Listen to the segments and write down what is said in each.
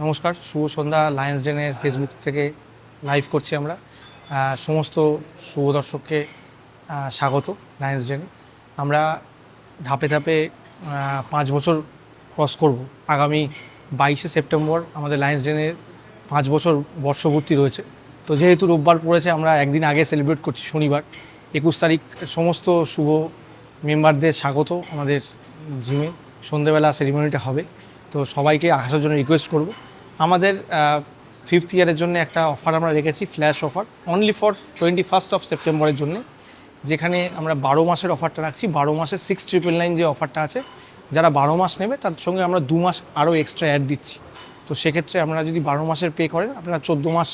নমস্কার, শুভ সন্ধ্যা লায়ন্স ডেনের ফেসবুক থেকে লাইভ করছি আমরা। সমস্ত শুভ দর্শককে স্বাগত লায়ন্স ডেনে আমরা ধাপে ধাপে পাঁচ বছর ক্রস করব। আগামী বাইশে সেপ্টেম্বর আমাদের লায়ন্স ডেনের পাঁচ বছর বর্ষপূর্তি রয়েছে। তো যেহেতু রোববার পড়েছে, আমরা একদিন আগে সেলিব্রেট করছি শনিবার। একুশ তারিখ সমস্ত শুভ মেম্বারদের স্বাগত আমাদের জিমে সন্ধেবেলা সেরিমনিটা হবে। তো সবাইকে আসার জন্য রিকোয়েস্ট করব। আমাদের ফিফথ ইয়ারের জন্য একটা অফার আমরা রেখেছি flash offer only for twenty first of সেপ্টেম্বরের জন্য, যেখানে আমরা বারো মাসের অফারটা রাখছি। বারো মাসের সিক্স ট্রিপল নাইন যে অফারটা আছে, যারা বারো মাস নেবে, তার সঙ্গে আমরা দু মাস আরও এক্সট্রা অ্যাড দিচ্ছি। তো সেক্ষেত্রে আপনারা যদি বারো মাসের পে করেন, আপনারা চোদ্দ মাস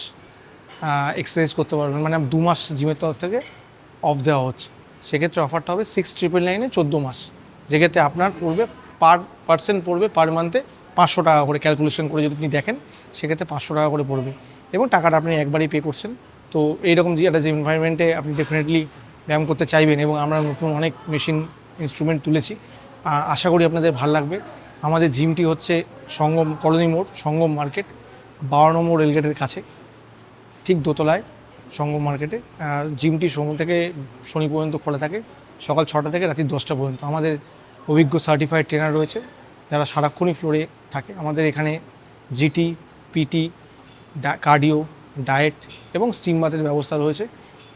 এক্সারসাইজ করতে পারবেন। মানে দু মাস জিমের তরফ থেকে অফ দেওয়া হচ্ছে। সেক্ষেত্রে অফারটা হবে সিক্স ট্রিপল নাইনে চোদ্দ মাস। যেক্ষেত্রে আপনার পড়বে পার পার্সেন্ট পড়বে পার মান্থে পাঁচশো টাকা করে ক্যালকুলেশন করে যদি আপনি দেখেন, সেক্ষেত্রে পাঁচশো টাকা করে পড়বে। এবং টাকাটা আপনি একবারই পে করছেন। তো এইরকম যে একটা যে এনভায়রনমেন্টে আপনি ডেফিনেটলি ব্যায়াম করতে চাইবেন এবং আমরা নতুন অনেক মেশিন ইনস্ট্রুমেন্ট তুলেছি আশা করি আপনাদের ভালো লাগবে। আমাদের জিমটি হচ্ছে সঙ্গম কলোনি মোড়, সঙ্গম মার্কেট বারো নম্বর রেলগেটের কাছে, ঠিক দোতলায় সঙ্গম মার্কেটে জিমটি সোম থেকে শনি পর্যন্ত খোলা থাকে, সকাল ছটা থেকে রাত্রি দশটা পর্যন্ত। আমাদের অভিজ্ঞ সার্টিফাইড ট্রেনার রয়েছে। যারা সারাক্ষণই ফ্লোরে থাকে, আমাদের এখানে জিটি পিটি কার্ডিও ডায়েট এবং স্টিম বাথের ব্যবস্থা রয়েছে।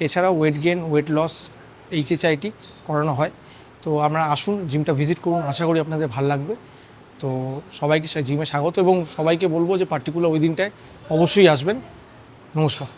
এছাড়াও weight gain weight loss HHIT করানো হয়। তো আমরা আসুন জিমটা ভিজিট করুন, আশা করি আপনাদের ভালো লাগবে। তো সবাইকে জিমে স্বাগত এবং সবাইকে বলব যে পার্টিকুলার ওই দিনটায় অবশ্যই আসবেন। নমস্কার।